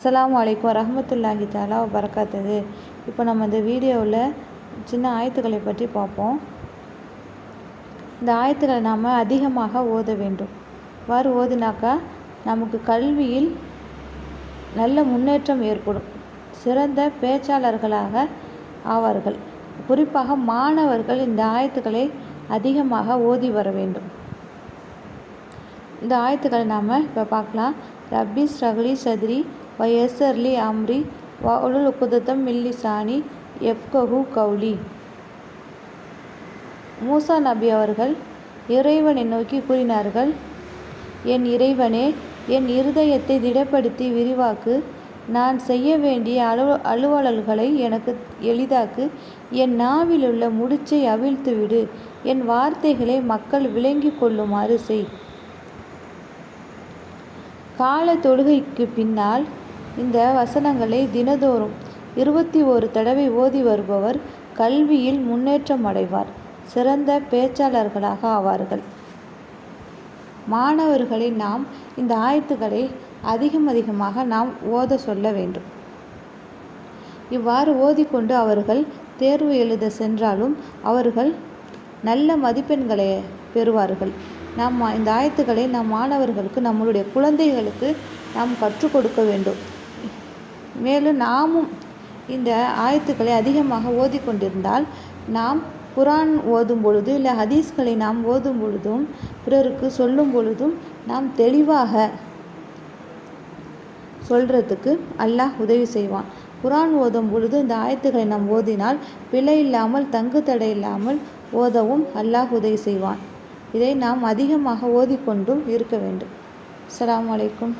அஸ்லாம் வலைக்கம் ரஹமத்துல்லாஹி தாலா பறக்காத்தது இப்போ நம்ம இந்த வீடியோவில் சின்ன ஆயத்துக்களை பற்றி பார்ப்போம். இந்த ஆயத்துக்களை நாம் அதிகமாக ஓத வேண்டும். இவ்வாறு ஓதினாக்கா நமக்கு கல்வியில் நல்ல முன்னேற்றம் ஏற்படும். சிறந்த பேச்சாளர்களாக ஆவார்கள். குறிப்பாக மாணவர்கள் இந்த ஆயத்துக்களை அதிகமாக ஓதி வர வேண்டும். இந்த ஆயத்துக்களை நாம் இப்போ பார்க்கலாம். ரப்பி ஸ்ரகுலி சதுரி வயசர்லி அம்ரி வலுல் குதத்தம் மில்லிசானி எஃப்கஹு கௌலி மூசா நபி அவர்கள் இறைவனை நோக்கி கூறினார்கள் என் இறைவனே என் இருதயத்தை திடப்படுத்தி விரிவாக்கு நான் செய்ய வேண்டிய அலுவ அலுவலல்களை எனக்கு எளிதாக்கு என் நாவிலுள்ள முடிச்சை அவிழ்த்துவிடு என் வார்த்தைகளை மக்கள் விளங்கி கொள்ளுமாறு செய் கால தொழுகைக்கு பின்னால் இந்த வசனங்களை தினதோறும் இருபத்தி ஒரு தடவை ஓதி வருபவர் கல்வியில் முன்னேற்றம் அடைவார். சிறந்த பேச்சாளர்களாக ஆவார்கள். மாணவர்களை நாம் இந்த ஆயத்துக்களை அதிகம் அதிகமாக நாம் ஓத சொல்ல வேண்டும். இவ்வாறு ஓதிக்கொண்டு அவர்கள் தேர்வு எழுத சென்றாலும் அவர்கள் நல்ல மதிப்பெண்களை பெறுவார்கள். நாம் இந்த ஆயத்துக்களை நம் மாணவர்களுக்கு நம்மளுடைய குழந்தைகளுக்கு நாம் கற்றுக் கொடுக்க வேண்டும். மேலும் நாமும் இந்த ஆயத்துக்களை அதிகமாக ஓதிக்கொண்டிருந்தால் நாம் குரான் ஓதும் பொழுது இல்லை ஹதீஸ்களை நாம் ஓதும் பொழுதும் பிறருக்கு சொல்லும் பொழுதும் நாம் தெளிவாக சொல்கிறதுக்கு அல்லாஹ் உதவி செய்வான். குரான் ஓதும் பொழுது இந்த ஆயத்துக்களை நாம் ஓதினால் பிழை இல்லாமல் தங்கு தடை இல்லாமல் ஓதவும் அல்லாஹ் உதவி செய்வான். இதை நாம் அதிகமாக ஓதிக்கொண்டும் இருக்க வேண்டும். அலாம் அலைக்கும்.